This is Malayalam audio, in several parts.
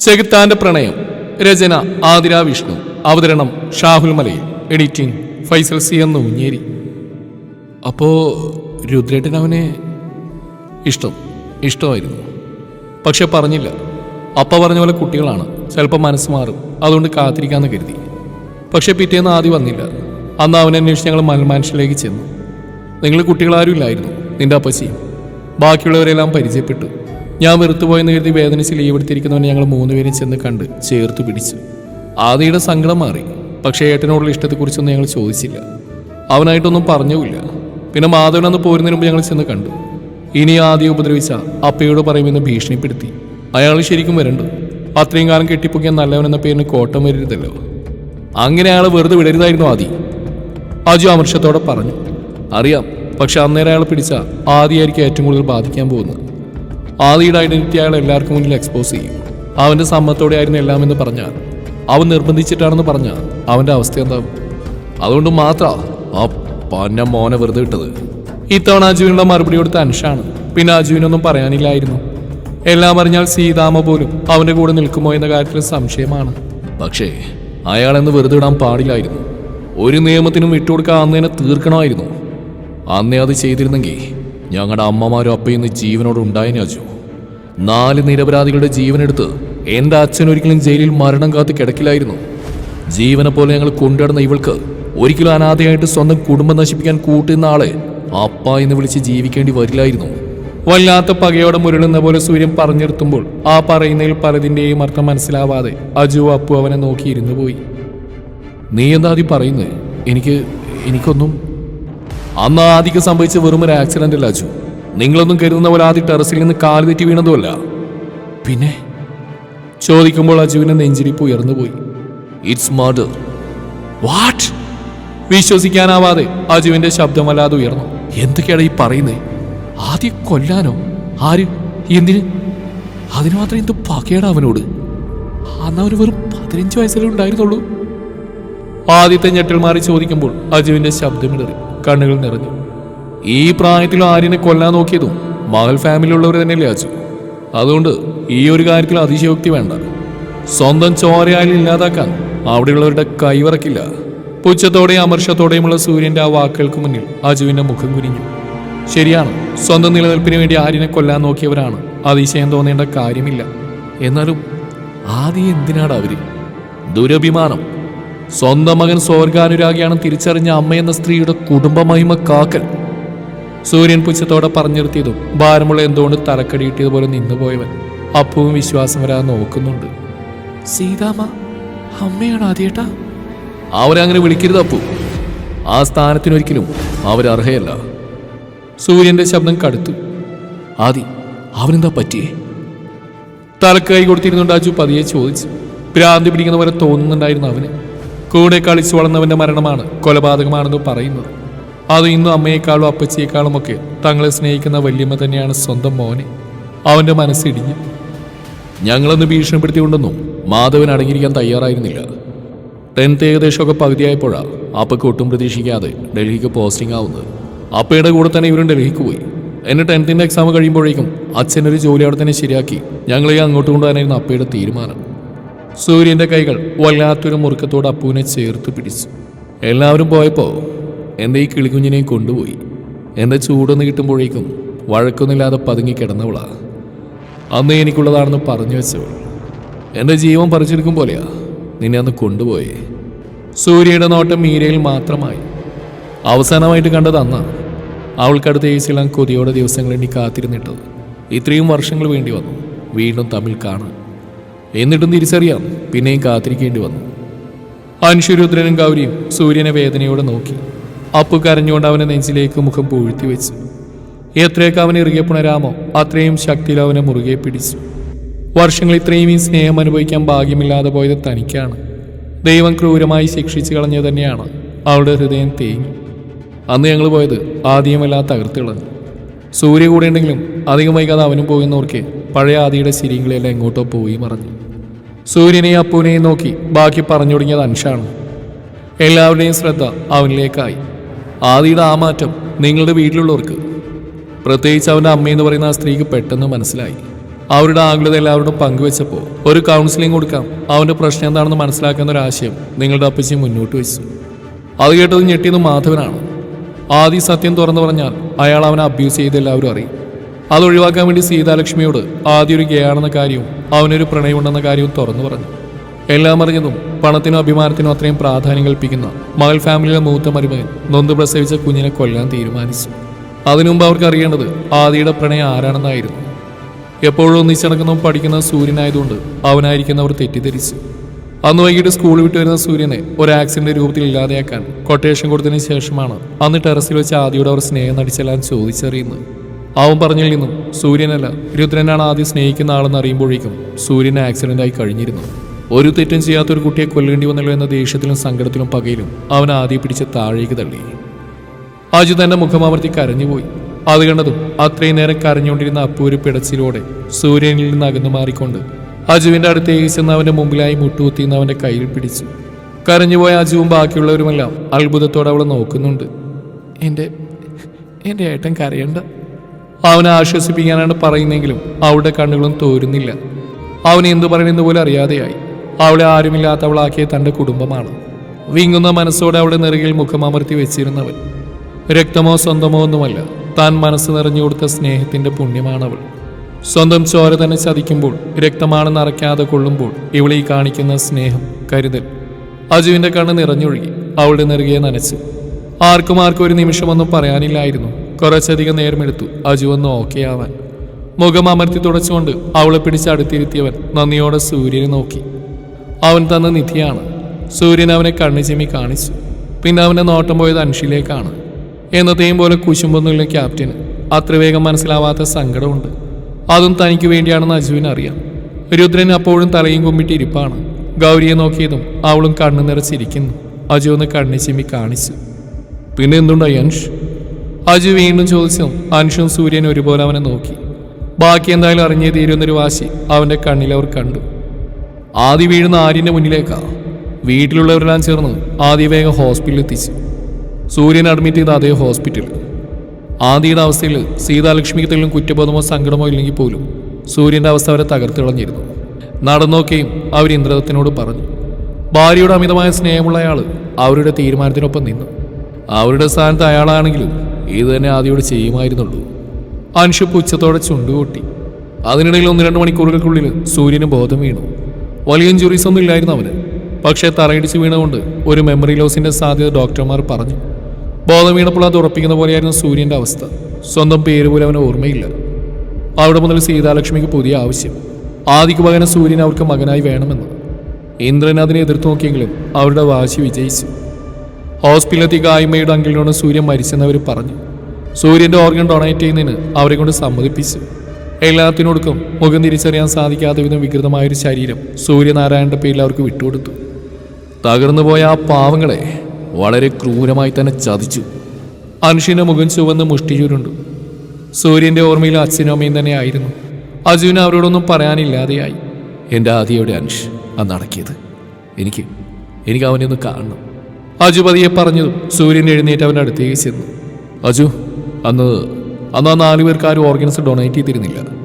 ചെകുത്താന്റെ പ്രണയം. രചന ആതിര വിഷ്ണു. അവതരണം ഷാഹുൽ മലയിൽ. എഡിറ്റിംഗ് ഫൈസൽ സി എന്ന ഊഞ്ഞേരി അപ്പോ രുദ്രേട്ടൻ അവനെ ഇഷ്ടം ഇഷ്ടമായിരുന്നു. പക്ഷെ പറഞ്ഞില്ല. അപ്പ പറഞ്ഞ പോലെ കുട്ടികളാണ്. ചിലപ്പോൾ മനസ്സ് മാറും. അതുകൊണ്ട് കാത്തിരിക്കാന്ന് കരുതി. പക്ഷെ പിറ്റേന്ന് ആദ്യം വന്നില്ല. അന്ന് അവനെ അന്വേഷിച്ച് ഞങ്ങൾ മൽമാൻഷിലേക്ക് ചെന്നു. നിങ്ങൾ കുട്ടികളാരും ഇല്ലായിരുന്നു. നിന്റെ അപ്പച്ചിയും ബാക്കിയുള്ളവരെല്ലാം പരിചയപ്പെട്ടു. ഞാൻ വെറുത്തുപോയെന്ന് കരുതി വേദനിച്ച് ലീവ് എടുത്തിരിക്കുന്നവനെ ഞങ്ങൾ മൂന്നുപേരും ചെന്ന് കണ്ട് ചേർത്ത് പിടിച്ചു. ആദിയുടെ സങ്കടം മാറി. പക്ഷേ ഏട്ടനോടുള്ള ഇഷ്ടത്തെക്കുറിച്ചൊന്നും ഞങ്ങൾ ചോദിച്ചില്ല. അവനായിട്ടൊന്നും പറഞ്ഞുമില്ല. പിന്നെ മാധവൻ അന്ന് പോരുന്നതിന് മുമ്പ് ഞങ്ങൾ ചെന്ന് കണ്ടു. ഇനി ആദ്യം ഉപദ്രവിച്ച അപ്പയോട് പറയുമെന്ന് ഭീഷണിപ്പെടുത്തി. അയാൾ ശരിക്കും വരണ്ടു. അത്രയും കാലം കെട്ടിപ്പൊക്കിയ നല്ലവൻ എന്ന പേരിന് കോട്ടം വരരുതല്ലോ. അങ്ങനെ അയാൾ വെറുതെ വിടരുതായിരുന്നു ആദി. അജു അമർഷത്തോടെ പറഞ്ഞു. അറിയാം. പക്ഷെ അന്നേരം അയാൾ പിടിച്ച ആദിയായിരിക്കും ഏറ്റവും കൂടുതൽ ബാധിക്കാൻ പോകുന്നത്. ആദിയുടെ ഐഡന്റിറ്റി അയാൾ എല്ലാവർക്കും മുന്നിൽ എക്സ്പോസ് ചെയ്യും. അവന്റെ സമ്മത്തോടെ ആയിരുന്നു എല്ലാം എന്ന് പറഞ്ഞാൽ അവൻ നിർബന്ധിച്ചിട്ടാണെന്ന് പറഞ്ഞാൽ അവന്റെ അവസ്ഥ എന്താവും? അതുകൊണ്ട് മാത്രം ആ പന്ന മോനെ വെറുതെ ഇട്ടത്. ഇത്തവണ അജുവിനുള്ള മറുപടി കൊടുത്ത അനുഷാണ് പിന്നെ അജുവിനൊന്നും പറയാനില്ലായിരുന്നു. എല്ലാം അറിഞ്ഞാൽ സീതാമ പോലും അവന്റെ കൂടെ നിൽക്കുമോ എന്ന കാര്യത്തിൽ സംശയമാണ്. പക്ഷേ അയാളെന്ന് വെറുതെ ഇടാൻ പാടില്ലായിരുന്നു. ഒരു നിയമത്തിനും വിട്ടുകൊടുക്കാൻ അന്നേനെ തീർക്കണമായിരുന്നു. അന്നേ അത് ചെയ്തിരുന്നെങ്കിൽ ഞങ്ങളുടെ അമ്മമാരും അപ്പയും ജീവനോട് ഉണ്ടായനെ അജു. നാല് നിരപരാധികളുടെ ജീവനെടുത്ത് എന്റെ അച്ഛൻ ഒരിക്കലും ജയിലിൽ മരണം കാത്ത് കിടക്കില്ലായിരുന്നു. ജീവനെ പോലെ ഞങ്ങൾ കൊണ്ടുവരുന്ന ഇവൾക്ക് ഒരിക്കലും അനാഥയായിട്ട് സ്വന്തം കുടുംബം നശിപ്പിക്കാൻ കൂട്ടുന്ന ആളെ അപ്പ എന്ന് വിളിച്ച് ജീവിക്കേണ്ടി വരില്ലായിരുന്നു. വല്ലാത്ത പകയോടെ മുരളുന്ന പോലെ സൂര്യൻ പറഞ്ഞിരുത്തുമ്പോൾ ആ പറയുന്നതിൽ പലതിന്റെയും അർത്ഥം മനസ്സിലാവാതെ അജു അപ്പു അവനെ നോക്കി ഇരുന്നു പോയി. നീ എന്താ ആദ്യം പറയുന്നത് എനിക്ക് എനിക്കൊന്നും അന്ന് ആദ്യം സംഭവിച്ച വെറും ഒരു ആക്സിഡന്റ് അല്ല അജു? നിങ്ങളൊന്നും കരുതുന്ന പോലെ ആദ്യ ടെറസിൽ നിന്ന് കാൽ തെറ്റി വീണതുമല്ല. പിന്നെ ചോദിക്കുമ്പോൾ അജുവിന്റെ നെഞ്ചിരിപ്പ് ഉയർന്നുപോയി. ഇറ്റ്സ് മർഡർ വാട്ട് വിശ്വസിക്കാനാവാതെ അജുവിന്റെ ശബ്ദം അല്ലാതെ ഉയർന്നു. എന്തൊക്കെയാണ് ഈ പറയുന്നത് ആദ്യം കൊല്ലാനോ? ആര്? എന്തിന്? അതിന് മാത്രം എന്ത് പകയാണ് അവനോട്? അന്ന് അവന് വെറും പതിനഞ്ച് വയസ്സിലേ ഉണ്ടായിരുന്നുള്ളൂ. ആദ്യത്തെ ഞെട്ടൽ മാറി ചോദിക്കുമ്പോൾ അജുവിന്റെ ശബ്ദമിടറി കണ്ണുകൾ നിറഞ്ഞു. ഈ പ്രായത്തിൽ ആര്യനെ കൊല്ലാൻ നോക്കിയതും മകൾ ഫാമിലിയുള്ളവർ തന്നെയല്ലേ അജു? അതുകൊണ്ട് ഈ ഒരു കാര്യത്തിൽ അതിശയോക്തി വേണ്ട. സ്വന്തം ചോരയായാലും ഇല്ലാതാക്കാൻ അവിടെയുള്ളവരുടെ കൈവറക്കില്ല. പുച്ഛത്തോടെയും അമർഷത്തോടെയുമുള്ള സൂര്യന്റെ ആ വാക്കുകൾക്ക് മുന്നിൽ അജുവിന്റെ മുഖം കുനിഞ്ഞു. ശരിയാണ് സ്വന്തം നിലനിൽപ്പിന് വേണ്ടി ആര്യനെ കൊല്ലാൻ നോക്കിയവരാണ്. അതിശയം തോന്നേണ്ട കാര്യമില്ല. എന്നാലും ആദ്യം എന്തിനാണ് അവർ? ദുരഭിമാനം. സ്വന്തം മകൻ സ്വർഗാനുരാഗിയാണ് തിരിച്ചറിഞ്ഞ അമ്മയെന്ന സ്ത്രീയുടെ കുടുംബമഹിമ കാക്കൽ സൂര്യൻ പുച്ഛത്തോടെ പറഞ്ഞിരുത്തിയതും ഭാരമുള്ള എന്തുകൊണ്ട് തലക്കടിയിട്ടിയതുപോലെ നിന്നുപോയവൻ അപ്പുവും വിശ്വാസം വരാതെ നോക്കുന്നുണ്ട്. സീതാമ്മ അമ്മയാണ് ആദ്യേട്ടാ? അവരങ്ങനെ വിളിക്കരുത് അപ്പു. ആ സ്ഥാനത്തിനൊരിക്കലും അവരർഹയല്ല. സൂര്യന്റെ ശബ്ദം കടുത്തു. ആദി അവനെന്താ പറ്റിയേ? തലക്കൈ കൊടുത്തിരുന്നുണ്ട് അജു പതിയെ ചോദിച്ചു. ഭ്രാന്തി പിടിക്കുന്ന പോലെ തോന്നുന്നുണ്ടായിരുന്നു അവന്. കൂടെ കളിച്ചു വളർന്നവന്റെ മരണമാണ് കൊലപാതകമാണെന്ന് പറയുന്നത്. അത് ഇന്നും അമ്മയെക്കാളും അപ്പച്ചിയേക്കാളും ഒക്കെ തങ്ങളെ സ്നേഹിക്കുന്ന വല്യമ്മ തന്നെയാണ് സ്വന്തം മോനെ. അവന്റെ മനസ്സിടിഞ്ഞു ഞങ്ങളൊന്ന് ഭീഷണിപ്പെടുത്തിയുണ്ടെന്നും മാധവൻ അടങ്ങിയിരിക്കാൻ തയ്യാറായിരുന്നില്ല. ടെൻത്ത് ഏകദേശമൊക്കെ പകുതിയായപ്പോഴാണ് അപ്പയ്ക്ക് ഒട്ടും പ്രതീക്ഷിക്കാതെ ഡൽഹിക്ക് പോസ്റ്റിംഗ് ആവുന്നത്. അപ്പയുടെ കൂടെ തന്നെ ഇവരും ഡൽഹിക്ക് പോയി. എന്നെ ടെൻത്തിന്റെ എക്സാം കഴിയുമ്പോഴേക്കും അച്ഛനൊരു ജോലി അവിടെ തന്നെ ശരിയാക്കി ഞങ്ങളെ അങ്ങോട്ട് കൊണ്ടുപോകാനായിരുന്നു അപ്പയുടെ തീരുമാനം. സൂര്യന്റെ കൈകൾ വല്ലാത്തൊരു മുറുക്കത്തോട് അപ്പുവിനെ ചേർത്ത് പിടിച്ചു. എല്ലാവരും പോയപ്പോൾ എന്റെ ഈ കിളിക്കുഞ്ഞിനെ കൊണ്ടുപോയി. എന്റെ ചൂടൊന്ന് കിട്ടുമ്പോഴേക്കും വഴക്കൊന്നുമില്ലാതെ പതുങ്ങി കിടന്നവളാ. അന്ന് എനിക്കുള്ളതാണെന്ന് പറഞ്ഞു വെച്ചവൾ. എന്റെ ജീവൻ പറിച്ചെടുക്കും പോലെയാ നിന്നെ അന്ന് കൊണ്ടുപോയേ. സൂര്യയുടെ നോട്ടം മീരയിൽ മാത്രമായി. അവസാനമായിട്ട് കണ്ടത് അന്നാ. അവൾക്കടുത്ത ഏസിലാൻ കൊതിയോടെ ദിവസങ്ങൾ എണ്ണി കാത്തിരുന്നിട്ടത്. ഇത്രയും വർഷങ്ങൾ വേണ്ടി വന്നു. വീണ്ടും തമ്മിൽ കാണാൻ. എന്നിട്ടും തിരിച്ചറിയാം. പിന്നെയും കാത്തിരിക്കേണ്ടി വന്നു. അൻഷുരുദ്രനും ഗൗരിയും സൂര്യനെ വേദനയോടെ നോക്കി. അപ്പു കരഞ്ഞുകൊണ്ട് അവനെ നെഞ്ചിലേക്ക് മുഖം പൂഴ്ത്തി വെച്ചു. എത്രയൊക്കെ അവനെ ഇറുകെ പുണരാമോ അത്രയും ശക്തിയിൽ അവനെ മുറുകെ പിടിച്ചു. വർഷങ്ങൾ ഇത്രയും ഈ സ്നേഹം അനുഭവിക്കാൻ ഭാഗ്യമില്ലാതെ പോയത് തനിക്കാണ്. ദൈവം ക്രൂരമായി ശിക്ഷിച്ചു കളഞ്ഞത് തന്നെയാണ്. അവളുടെ ഹൃദയം തേങ്ങി അന്ന് ഞങ്ങൾ പോയത് ആദ്യമെല്ലാം തകർത്തിളഞ്ഞു സൂര്യ കൂടെ ഉണ്ടെങ്കിലും അധികം വൈകാതെ അവനും പോകുന്നവർക്ക് പഴയ ആദിയുടെ ശരികളെല്ലാം എങ്ങോട്ടോ പോയി മറഞ്ഞു. സൂര്യനെയും അപ്പൂനെയും നോക്കി ബാക്കി പറഞ്ഞു തുടങ്ങിയത് അൻഷാണ്. എല്ലാവരുടെയും ശ്രദ്ധ അവനിലേക്കായി. ആദിയുടെ ആ മാറ്റം നിങ്ങളുടെ വീട്ടിലുള്ളവർക്ക്. പ്രത്യേകിച്ച് അവന്റെ അമ്മയെന്ന് പറയുന്ന ആ സ്ത്രീക്ക് പെട്ടെന്ന് മനസ്സിലായി. അവരുടെ ആകുലത എല്ലാവരോടും പങ്കുവെച്ചപ്പോൾ ഒരു കൗൺസിലിംഗ് കൊടുക്കാം. അവന്റെ പ്രശ്നം എന്താണെന്ന് മനസ്സിലാക്കുന്ന ഒരു ആശയം നിങ്ങളുടെ അപ്പച്ചി മുന്നോട്ട് വെച്ചു. അത് കേട്ടത് ഞെട്ടിയത് മാധവനാണ്. ആദി സത്യം തുറന്നു പറഞ്ഞാൽ അയാൾ അവനെ അബ്യൂസ് ചെയ്ത് എല്ലാവരും അറിയും. അത് ഒഴിവാക്കാൻ വേണ്ടി സീതാലക്ഷ്മിയോട് ആദ്യം ഒരു ഗയാണെന്ന കാര്യവും അവനൊരു പ്രണയമുണ്ടെന്ന കാര്യവും തുറന്നു പറഞ്ഞു. എല്ലാം അറിഞ്ഞതും പണത്തിനോ അഭിമാനത്തിനോ അത്രയും പ്രാധാന്യം കൽപ്പിക്കുന്ന മകൾ ഫാമിലിയിലെ മൂത്ത മരുമകൻ നൊന്ത് പ്രസവിച്ച കുഞ്ഞിനെ കൊല്ലാൻ തീരുമാനിച്ചു. അതിനുമുമ്പ് അവർക്ക് അറിയേണ്ടത് ആദിയുടെ പ്രണയം ആരാണെന്നായിരുന്നു. എപ്പോഴും ഒന്നിച്ചടക്കുന്നതും പഠിക്കുന്ന സൂര്യനായതുകൊണ്ട് അവനായിരിക്കുന്നവർ തെറ്റിദ്ധരിച്ചു. അന്ന് വൈകിട്ട് സ്കൂൾ വിട്ട് വരുന്ന സൂര്യനെ ഒരു ആക്സിഡന്റ് രൂപത്തിൽ ഇല്ലാതെയാക്കാൻ കൊട്ടേഷൻ കൊടുത്തതിന് ശേഷമാണ് അന്ന് ടെറസിൽ വെച്ച് ആദിയോട് അവർ സ്നേഹം നടിച്ചെല്ലാം ചോദിച്ചറിയുന്നത്. അവൻ പറഞ്ഞതിൽ നിന്നും സൂര്യനല്ല രുദ്രനാണ് ആദ്യം സ്നേഹിക്കുന്ന ആളെന്ന് അറിയുമ്പോഴേക്കും സൂര്യൻ ആക്സിഡന്റ് കഴിഞ്ഞിരുന്നു ഒരു തെറ്റും ചെയ്യാത്ത ഒരു കുട്ടിയെ കൊല്ലേണ്ടി വന്നല്ലോ എന്ന ദേഷ്യത്തിലും സങ്കടത്തിലും പകയിലും അവൻ ആദ്യം പിടിച്ച് താഴേക്ക് തള്ളി. അജു തന്റെ മുഖമർത്തി കരഞ്ഞുപോയി. അത് കണ്ടതും അത്രയും നേരം കരഞ്ഞുകൊണ്ടിരുന്ന അപ്പു ഒരു പിടച്ചിലോടെ സൂര്യനിൽ നിന്ന് അകന്നു മാറിക്കൊണ്ട് അജുവിന്റെ അടുത്തേക്ക് ചെന്ന് അവന്റെ മുമ്പിലായി മുട്ടുകുത്തിന്ന് അവന്റെ കയ്യിൽ പിടിച്ചു. കരഞ്ഞുപോയ അജുവും ബാക്കിയുള്ളവരുമെല്ലാം അത്ഭുതത്തോടെ അവളെ നോക്കുന്നുണ്ട്. എന്റെ എന്റെ ഏട്ടൻ കരയണ്ട. അവനെ ആശ്വസിപ്പിക്കാനാണ് പറയുന്നെങ്കിലും അവളുടെ കണ്ണുകളും തോരുന്നില്ല. അവൻ എന്തു പറയണമെന്ന് പോലും അറിയാതെയായി. അവളെ ആരുമില്ലാത്തവളാക്കിയ തന്റെ കുടുംബമാണ്. വിങ്ങുന്ന മനസ്സോടെ അവളുടെ നെറുകിൽ മുഖമമർത്തി വെച്ചിരുന്നവൻ. രക്തമോ സ്വന്തമോ ഒന്നുമല്ല താൻ മനസ്സ് നിറഞ്ഞു കൊടുത്ത സ്നേഹത്തിന്റെ പുണ്യമാണവൾ. സ്വന്തം ചോര തന്നെ ചതിക്കുമ്പോൾ രക്തമാണെന്ന് അറയ്ക്കാതെ കൊള്ളുമ്പോൾ ഇവളീ കാണിക്കുന്ന സ്നേഹം കരുതൽ. അജുവിന്റെ കണ്ണ് നിറഞ്ഞൊഴുകി അവളുടെ നെറുകയെ നനച്ചു. ആർക്കും ആർക്കും ഒരു നിമിഷമൊന്നും പറയാനില്ലായിരുന്നു. കുറച്ചധികം നേരമെടുത്തു അജു ഒന്ന് ഓക്കെ ആവാൻ. മുഖം അമർത്തി തുടച്ചുകൊണ്ട് അവളെ പിടിച്ച് അടുത്തിരുത്തിയവൻ നന്ദിയോടെ സൂര്യനെ നോക്കി. അവൻ തന്ന നിധിയാണ്. സൂര്യൻ അവനെ കണ്ണു കാണിച്ചു. പിന്നെ അവനെ നോട്ടം പോയത് അൻഷിലേക്കാണ്. എന്നത്തെയും പോലെ കുശുമ്പൊന്നുള്ള ക്യാപ്റ്റന്. അത്ര വേഗം മനസ്സിലാവാത്ത സങ്കടമുണ്ട്. അതും തനിക്ക് വേണ്ടിയാണെന്ന് അജുവിന് അറിയാം. രുദ്രൻ അപ്പോഴും തലയും കുമ്പിട്ട് ഇരിപ്പാണ്. ഗൗരിയെ നോക്കിയതും അവളും കണ്ണു നിറച്ചിരിക്കുന്നു. അജു ഒന്ന് കണ്ണു കാണിച്ചു. പിന്നെ എന്തുണ്ടായി അൻഷ്? അജു വീണ്ടും ചോദിച്ചു. അൻഷും സൂര്യൻ ഒരുപോലെ അവനെ നോക്കി. ബാക്കി എന്തായാലും അറിഞ്ഞേ തീരുന്നൊരു വാശി അവന്റെ കണ്ണിൽ അവർ കണ്ടു. ആദ്യ വീഴുന്ന ആര്യന്റെ മുന്നിലേക്കാ വീട്ടിലുള്ളവരെല്ലാം ചേർന്ന് ആദ്യ വേഗം ഹോസ്പിറ്റലിൽ എത്തിച്ചു സൂര്യൻ അഡ്മിറ്റ് ചെയ്ത അതേ ഹോസ്പിറ്റലിൽ ആദിയുടെ അവസ്ഥയിൽ സീതാലക്ഷ്മിക്ക് തെല്ലും കുറ്റബോധമോ സങ്കടമോ ഇല്ലെങ്കിൽ പോലും സൂര്യന്റെ അവസ്ഥ അവരെ തകർത്തിളഞ്ഞിരുന്നു. നടന്നോക്കെയും അവർ ഇന്ദ്രദത്തിനോട് പറഞ്ഞു ഭാര്യയുടെ അമിതമായ സ്നേഹമുള്ള അയാൾ അവരുടെ തീരുമാനത്തിനൊപ്പം നിന്നു. അവരുടെ സ്ഥാനത്ത് അയാളാണെങ്കിലും ഇത് തന്നെ ആദ്യയോട് ചെയ്യുമായിരുന്നുള്ളൂ. അൻഷു പുച്ഛത്തോടെ ചുണ്ടുകൂട്ടി. അതിനിടയിൽ ഒന്ന് രണ്ട് മണിക്കൂറുകൾക്കുള്ളിൽ സൂര്യന് ബോധം വീണു. വലിയ ഇഞ്ചുറീസ് ഒന്നും ഇല്ലായിരുന്നു അവന്. പക്ഷേ തറയിടിച്ച് വീണുകൊണ്ട് ഒരു മെമ്മറി ലോസിന്റെ സാധ്യത ഡോക്ടർമാർ പറഞ്ഞു. ബോധം വീണപ്പോൾ അത് ഉറപ്പിക്കുന്ന പോലെയായിരുന്നു സൂര്യന്റെ അവസ്ഥ. സ്വന്തം പേര് പോലും അവന് ഓർമ്മയില്ല. അവിടെ മുതൽ സീതാലക്ഷ്മിക്ക് പുതിയ ആവശ്യം. ആദിക്ക് പകരം സൂര്യൻ അവർക്ക് മകനായി വേണമെന്ന്. ഇന്ദ്രൻ അതിനെ എതിർത്ത് നോക്കിയെങ്കിലും അവരുടെ വാശി വിജയിച്ചു. ഹോസ്പിറ്റലിലെത്തി ഗായ്മയുടെ അങ്കിളിനോട് സൂര്യൻ മരിച്ചെന്നവർ പറഞ്ഞു. സൂര്യന്റെ ഓർഗൻ ഡൊണേറ്റ് ചെയ്യുന്നതിന് അവരെ കൊണ്ട് സമ്മതിപ്പിച്ചു. എല്ലാത്തിനോടുക്കും മുഖം തിരിച്ചറിയാൻ സാധിക്കാത്ത വിധം വികൃതമായൊരു ശരീരം സൂര്യനാരായണന്റെ പേരിൽ അവർക്ക് വിട്ടുകൊടുത്തു. തകർന്നു പോയ ആ പാവങ്ങളെ വളരെ ക്രൂരമായി തന്നെ ചതിച്ചു. അനുഷിന്റെ മുഖം ചുവന്ന് മുഷ്ടി സൂര്യന്റെ ഓർമ്മയിൽ അച്ഛനും അമ്മയും തന്നെ ആയിരുന്നു. അജുവിന് അവരോടൊന്നും പറയാനില്ലാതെയായി. എന്റെ ആദ്യയുടെ അനുഷ് അന്ന് അടക്കിയത് എനിക്ക് എനിക്ക് അവനെ ഒന്ന് കാണണം. അജു പതിയെ പറഞ്ഞതും സൂര്യൻ എഴുന്നേറ്റ് അവന്റെ അടുത്തേക്ക് ചെന്നു. അജു അന്ന് അന്ന് ആ നാലുപേർക്ക് ആരും ഓർഗൻസ് ഡൊണേറ്റ് ചെയ്തിരുന്നില്ല.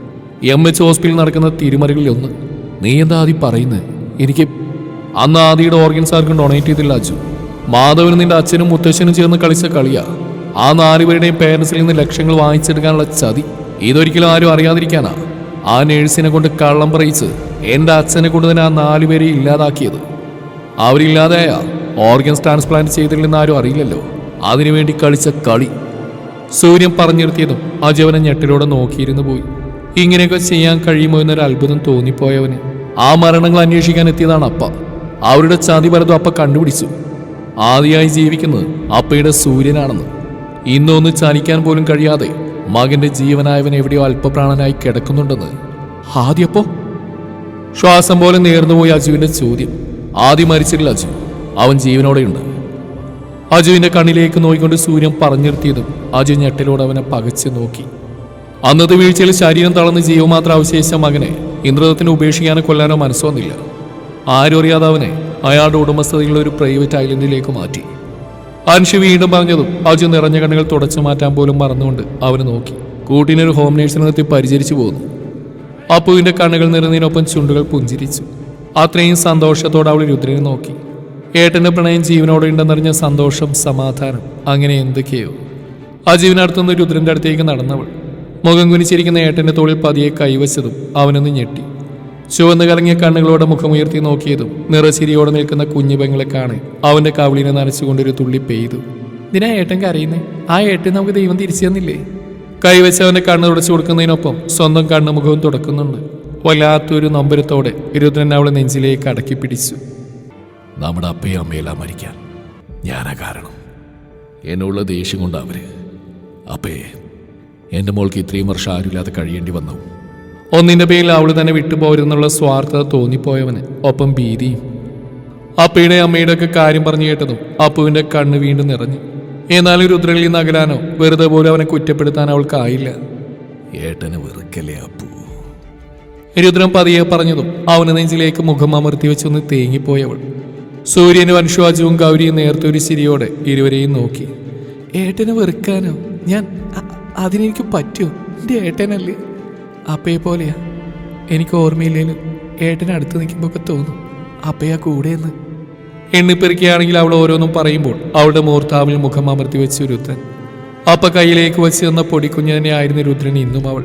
എം എച്ച് ഹോസ്പിറ്റലിൽ നടക്കുന്ന തിരുമറികളിൽ ഒന്ന്. നീ എന്താ ആദ്യം പറയുന്നത് എനിക്ക് അന്ന് ആദിയുടെ ഓർഗൻസ് ആർക്കും ഡൊണേറ്റ് ചെയ്തില്ല അച്ചു. മാധവനും നിന്റെ അച്ഛനും മുത്തശ്ശനും ചേർന്ന് കളിച്ച കളിയാ. ആ നാലുപേരുടെയും പേരൻസിൽ നിന്ന് ലക്ഷങ്ങൾ വാങ്ങിച്ചെടുക്കാനുള്ള ചതി ഇതൊരിക്കലും ആരും അറിയാതിരിക്കാനാ. ആ നേഴ്സിനെ കൊണ്ട് കള്ളം പറയിച്ച് എന്റെ അച്ഛനെ കൊണ്ട് തന്നെ ആ നാലുപേരെ ഇല്ലാതാക്കിയത്. അവരില്ലാതായ ഓർഗൻസ് ട്രാൻസ്പ്ലാന്റ് ചെയ്തില്ലെന്ന് ആരും അറിയില്ലല്ലോ. അതിനുവേണ്ടി കളിച്ച കളി. സൂര്യൻ പറഞ്ഞിരുത്തിയതും അജവനെ ഞെട്ടിലൂടെ നോക്കിയിരുന്നു പോയി. ഇങ്ങനെയൊക്കെ ചെയ്യാൻ കഴിയുമോ എന്നൊരു അത്ഭുതം തോന്നിപ്പോയവന്. ആ മരണങ്ങൾ അന്വേഷിക്കാൻ എത്തിയതാണ് അപ്പ. അവരുടെ ചതി പലതും അപ്പ കണ്ടുപിടിച്ചു. ആദ്യമായി ജീവിക്കുന്നത് അപ്പയുടെ സൂര്യനാണെന്ന്. ഇന്നൊന്ന് ചാനിക്കാൻ പോലും കഴിയാതെ മകന്റെ ജീവനായവൻ എവിടെയോ അല്പപ്രാണനായി കിടക്കുന്നുണ്ടെന്ന്. ആദ്യപ്പോ ശ്വാസം പോലെ നേർന്നുപോയി അജുവിന്റെ ചോദ്യം. ആദ്യം മരിച്ചിട്ടില്ല അജു. അവൻ ജീവനോടെയുണ്ട്. അജുവിന്റെ കണ്ണിലേക്ക് നോക്കിക്കൊണ്ട് സൂര്യൻ പറഞ്ഞിരുത്തിയതും അജു ഞെട്ടിലൂടെ അവനെ പകച്ചു നോക്കി. അന്നത്തെ വീഴ്ചയിൽ ശരീരം തളർന്ന് ജീവ മാത്രം അവശേഷിച്ച മകനെ ഇന്ദ്രദത്തിനെ ഉപേക്ഷിക്കാനോ കൊല്ലാനോ മനസ്സൊന്നില്ല ആരും അറിയാതെ അവനെ അയാളുടെ ഉടമസ്ഥതയിലുള്ള ഒരു പ്രൈവറ്റ് ഐലൻഡിലേക്ക് മാറ്റി. അൻഷി വീണ്ടും പറഞ്ഞതും അജു നിറഞ്ഞ കണ്ണുകൾ തുടച്ചു മാറ്റാൻ പോലും മറന്നുകൊണ്ട് അവന് നോക്കി. കൂട്ടിനൊരു ഹോം നേഴ്സിനെ നിർത്തി പരിചരിച്ചു പോകുന്നു അപ്പുവിന്റെ കണ്ണുകൾ നിറഞ്ഞതിനൊപ്പം ചുണ്ടുകൾ പുഞ്ചിരിച്ചു. അത്രയും സന്തോഷത്തോടെ അവൾ രുദ്രനെ നോക്കി. ഏട്ടന്റെ പ്രണയം ജീവനോടെ ഉണ്ടെന്നറിഞ്ഞ സന്തോഷം സമാധാനം അങ്ങനെ എന്തൊക്കെയോ. ആ ജീവനടുത്തുനിന്ന് രുദ്രന്റെ അടുത്തേക്ക് നടന്നവൾ. മുഖം കുനിച്ചിരിക്കുന്ന ഏട്ടന്റെ തോളിൽ പതിയെ കൈവച്ചതും അവനൊന്ന് ഞെട്ടി. ചുവന്ന് കലങ്ങിയ കണ്ണുകളോടെ മുഖമുയർത്തി നോക്കിയതും നിറശിരിയോടെ നിൽക്കുന്ന കുഞ്ഞു പെങ്ങളെ കാണെ അവന്റെ കവിളിനെ നനച്ചുകൊണ്ടൊരു തുള്ളി പെയ്തു. ഇതിനാ ഏട്ടൻ കരയുന്നേ? ആ ഏട്ടൻ നമുക്ക് ദൈവം തിരിച്ചു തന്നില്ലേ? കൈവച്ച് അവന്റെ കണ്ണ് തുടച്ചു കൊടുക്കുന്നതിനൊപ്പം സ്വന്തം കണ്ണ് മുഖവും തുടക്കുന്നുണ്ട്. വല്ലാത്തൊരു നമ്പരത്തോടെ രുദ്രൻ അവളെ നെഞ്ചിലേക്ക് അടക്കി പിടിച്ചു. നമ്മുടെ അപ്പയും അമ്മയെല്ലാം മരിക്കാൻ ഞാനാ കാരണം. എന്നുള്ള ദേഷ്യം കൊണ്ട് അവർ. അപ്പേ എന്റെ മോൾക്ക് ഇത്രയും വർഷം ആരുമില്ലാതെ കഴിയേണ്ടി വന്നു. ഒന്നിന്റെ പേരിൽ അവൾ തന്നെ വിട്ടുപോരുന്നുള്ള സ്വാർത്ഥത തോന്നിപ്പോയവന് ഒപ്പം ഭീതിയും. അപ്പയുടെ അമ്മയുടെ ഒക്കെ കാര്യം പറഞ്ഞു കേട്ടതും അപ്പുവിന്റെ കണ്ണ് വീണ്ടും നിറഞ്ഞു. എന്നാലും രുദ്രകളിൽ നിന്ന് അകലാനോ വെറുതെ പോലും അവനെ കുറ്റപ്പെടുത്താൻ അവൾക്കായില്ല. ഏട്ടനെ വെറുക്കല്ലേ അപ്പു? രുദ്രൻ പതിയെ പറഞ്ഞതും അവന് നെഞ്ചിലേക്ക് മുഖം അമർത്തി വെച്ചൊന്ന് തേങ്ങിപ്പോയവൾ. സൂര്യനും അൻഷുവാജുവും ഗൗരിയും നേർത്തൊരു ചിരിയോടെ ഇരുവരെയും നോക്കി. ഏട്ടനെ വെറുക്കാനോ? ഞാൻ അതിനെനിക്ക് പറ്റുമോ എന്റെ ഏട്ടനല്ലേ? അപ്പയെ പോലെയാ. എനിക്ക് ഓർമ്മയില്ലേലും ഏട്ടൻ അടുത്ത് നിൽക്കുമ്പോൾ തോന്നും അപ്പയാ കൂടെയെന്ന്. എണ്ണിപ്പെറുക്കുകയാണെങ്കിൽ അവൾ ഓരോന്നും പറയുമ്പോൾ അവളുടെ മൂർത്താവിൽ മുഖം അമർത്തി വെച്ച് രുദ്രൻ. അപ്പ കയ്യിലേക്ക് വെച്ച് തന്ന പൊടിക്കുഞ്ഞ് ആയിരുന്നു രുദ്രൻ ഇന്നും അവൾ.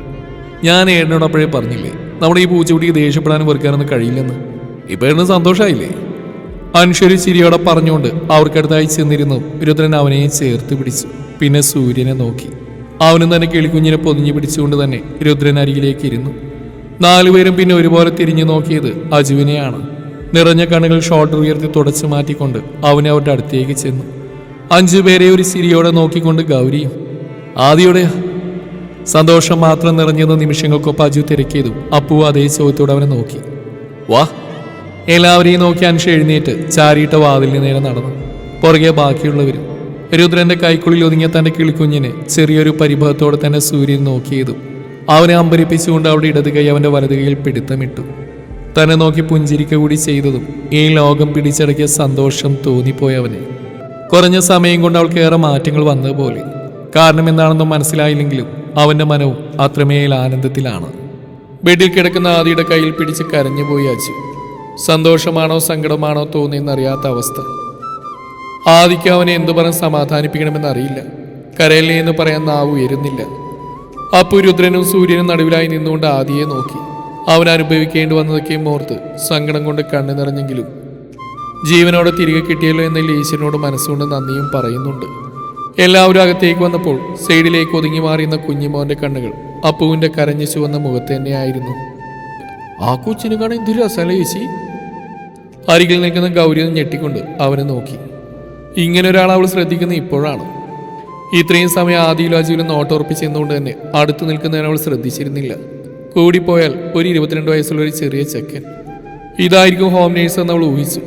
ഞാൻ ഏട്ടനോട് അപ്പോഴേ പറഞ്ഞില്ലേ നമ്മുടെ ഈ പൂച്ചക്കുട്ടിക്ക് ദേഷ്യപ്പെടാനും വെറുക്കാനൊന്നും കഴിയില്ലെന്ന്. ഇപ്പൊ ഏട്ടന് സന്തോഷമായില്ലേ അനുശ്വരി ചിരിയോടെ പറഞ്ഞുകൊണ്ട് അവർക്കടുത്തായി ചെന്നിരുന്നു രുദ്രൻ അവനെ ചേർത്ത് പിടിച്ചു. പിന്നെ സൂര്യനെ നോക്കി. അവനും തന്നെ കിളിക്കുഞ്ഞിനെ പൊതിഞ്ഞു പിടിച്ചുകൊണ്ട് തന്നെ രുദ്രൻ അരികിലേക്ക് ഇരുന്നു. നാലുപേരും പിന്നെ ഒരുപോലെ തിരിഞ്ഞു നോക്കിയത് അജുവിനെയാണ്. നിറഞ്ഞ കണ്ണുകൾ ഷോട്ട് ഉയർത്തി തുടച്ചു മാറ്റിക്കൊണ്ട് അവനെ അവരുടെ അടുത്തേക്ക് ചെന്നു. അഞ്ചു പേരെ ഒരു സിരിയോടെ നോക്കിക്കൊണ്ട് ഗൗരിയും ആദിയോടെ സന്തോഷം മാത്രം നിറഞ്ഞെന്ന നിമിഷങ്ങൾക്കൊപ്പം അജു തിരക്കിയതും അപ്പു അതേ ചോദ്യത്തോടെ അവനെ നോക്കി. വാ. എല്ലാവരെയും നോക്കി അനുഷ എഴുന്നേറ്റ് ചാരിയിട്ട വാതിലിന് നേരെ നടന്നു. പുറകെ ബാക്കിയുള്ളവരും രുദ്രന്റെ കൈക്കുള്ളിൽ ഒതുങ്ങിയ തന്റെ കിളിക്കുഞ്ഞിനെ ചെറിയൊരു പരിഭവത്തോടെ തന്നെ സൂര്യൻ നോക്കിയതും അവനെ അമ്പരിപ്പിച്ചുകൊണ്ട് അവിടെ ഇടത് കൈ അവന്റെ വലത് കൈയിൽ പിടുത്തമിട്ടു. തന്നെ നോക്കി പുഞ്ചിരിക്ക കൂടി ചെയ്തതും ഈ ലോകം പിടിച്ചടക്കിയ സന്തോഷം തോന്നിപ്പോയവന് കുറഞ്ഞ സമയം കൊണ്ട് അവൾക്ക് ഏറെ മാറ്റങ്ങൾ വന്നതുപോലെ കാരണം എന്താണെന്നും മനസ്സിലായില്ലെങ്കിലും അവന്റെ മനവും അത്രമേൽ ആനന്ദത്തിലാണ്. ബെഡിൽ കിടക്കുന്ന ആദിയുടെ കയ്യിൽ പിടിച്ച് കരഞ്ഞുപോയി അച്ചു സന്തോഷമാണോ സങ്കടമാണോ തോന്നിയെന്നറിയാത്ത അവസ്ഥ. ആദിക്ക് അവനെ എന്തു പറഞ്ഞ് സമാധാനിപ്പിക്കണമെന്ന് അറിയില്ല. കരയില്ലേ എന്ന് പറയാൻ നാവ് ഉയരുന്നില്ല. അപ്പു രുദ്രനും സൂര്യനും നടുവിലായി നിന്നുകൊണ്ട് ആദിയെ നോക്കി. അവൻ അനുഭവിക്കേണ്ടി വന്നതൊക്കെയും ഓർത്ത് സങ്കടം കൊണ്ട് കണ്ണു നിറഞ്ഞെങ്കിലും. ജീവനോടെ തിരികെ കിട്ടിയല്ലോ എന്നതിൽ ഈശ്വരനോട് മനസ്സുകൊണ്ട് നന്ദിയും പറയുന്നുണ്ട്. എല്ലാവരും അകത്തേക്ക് വന്നപ്പോൾ സൈഡിലേക്ക് ഒതുങ്ങി മാറിയുന്ന കുഞ്ഞിമോന്റെ കണ്ണുകൾ അപ്പുവിന്റെ കരഞ്ഞു ചുവന്ന മുഖത്ത് തന്നെയായിരുന്നു ആ കൊച്ചിനെ കാണാൻ എന്തൊരു അസലേശി അരികിൽ നിൽക്കുന്ന ഗൗരി ഞെട്ടിക്കൊണ്ട് അവനെ നോക്കി. ഇങ്ങനെ ഒരാൾ അവൾ ശ്രദ്ധിക്കുന്നത് ഇപ്പോഴാണ്. ഇത്രയും സമയം ആദിയിലും അജീവിലും നോട്ടുറപ്പിച്ച് ചെന്നുകൊണ്ട് തന്നെ അടുത്തു നിൽക്കുന്നതിന് അവൾ ശ്രദ്ധിച്ചിരുന്നില്ല. കൂടിപ്പോയാൽ ഒരു ഇരുപത്തിരണ്ട് വയസ്സുള്ള ഒരു ചെറിയ ചെക്കൻ. ഇതായിരിക്കും ഹോം നേഴ്സ് എന്ന് അവൾ ഊഹിച്ചു.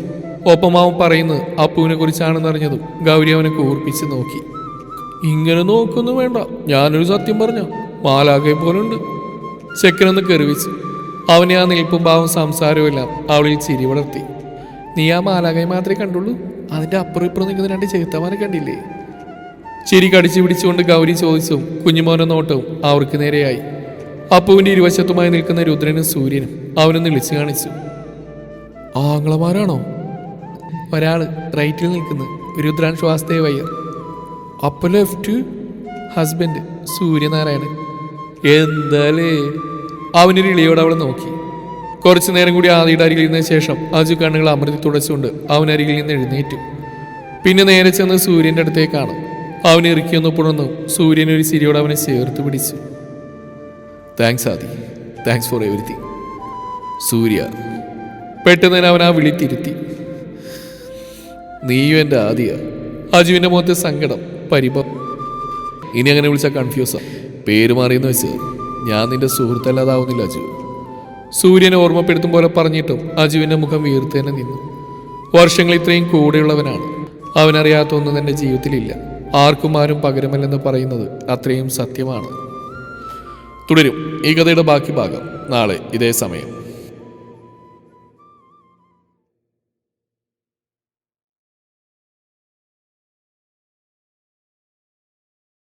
ഒപ്പം പറയുന്നത് അപ്പുവിനെ കുറിച്ചാണെന്ന് അറിഞ്ഞതും ഗൗരി അവനെ കൂർപ്പിച്ച് നോക്കി. ഇങ്ങനെ നോക്കൊന്നും വേണ്ട. ഞാനൊരു സത്യം പറഞ്ഞു മാലാകെ പോലുണ്ട്. ചെക്കനൊന്ന് കെറിവിച്ചു അവനെ ആ നിൽപ്പും ഭാവം സംസാരവും എല്ലാം അവളിൽ ചിരി വളർത്തി. നീ ആ മാലാകയെ മാത്രമേ കണ്ടുള്ളൂ? അതിന്റെ അപ്പുറം ഇപ്പുറം നിൽക്കുന്ന രണ്ട് ചെറുത്തമാരെ കണ്ടില്ലേ? ചിരി കടിച്ചു പിടിച്ചുകൊണ്ട് ഗൗരി ചോദിച്ചും കുഞ്ഞുമോനെ നോട്ടവും അവർക്ക് നേരെയായി. അപ്പുവിന്റെ ഇരുവശത്തുമായി നിൽക്കുന്ന രുദ്രനും സൂര്യനും അവനൊന്ന് വിളിച്ചു കാണിച്ചു. ആംഗ്ലമാരാണോ ഒരാൾ റൈറ്റിൽ നിൽക്കുന്നത് രുദ്രൻ ശ്വാസദേവ് അയ്യർ ലെഫ്റ്റ് ഹസ്ബൻഡ് സൂര്യനാരായണൻ. എന്താലേ? അവനൊരു ഇളിയോട് അവളെ നോക്കി. കുറച്ചു നേരം കൂടി ആദിയുടെ അരികിൽ ഇരുന്ന ശേഷം അജു കണ്ണുകൾ അമൃതി തുടച്ചുകൊണ്ട് അവൻ അരികിൽ നിന്ന് എഴുന്നേറ്റു. പിന്നെ നേരെ ചെന്ന് സൂര്യന്റെ അടുത്തേക്കാണ്. അവൻ ഇറുക്കിയൊന്ന് പുണർന്നു സൂര്യൻ ഒരു ചിരിയോട് അവനെ ചേർത്ത് പിടിച്ചു. Thanks Adi. Thanks for everything Surya പെട്ടെന്ന് തന്നെ അവൻ ആ വിളി തിരുത്തി. നീയും എന്റെ ആദിയ. അജുവിന്റെ മുഖത്തെ സങ്കടം പരിഭം. ഇനി അങ്ങനെ വിളിച്ചാൽ കൺഫ്യൂസാ പേര് മാറിയെന്ന് വെച്ച് ഞാൻ നിന്റെ സുഹൃത്തല്ലാതാവുന്നില്ല അജു. സൂര്യനെ ഓർമ്മപ്പെടുത്തും പോലെ പറഞ്ഞിട്ടും അജുവിന്റെ മുഖം വീർത്തേനെ നിന്നു. വർഷങ്ങൾ ഇത്രയും കൂടെയുള്ളവനാണ്. അവനറിയാത്ത ഒന്നും തന്റെ ജീവിതത്തിലില്ല. ആർക്കും ആരും പകരമല്ലെന്ന് പറയുന്നത് അത്രയും സത്യമാണ്. തുടരും. ഈ കഥയുടെ ബാക്കി ഭാഗം നാളെ ഇതേ സമയം.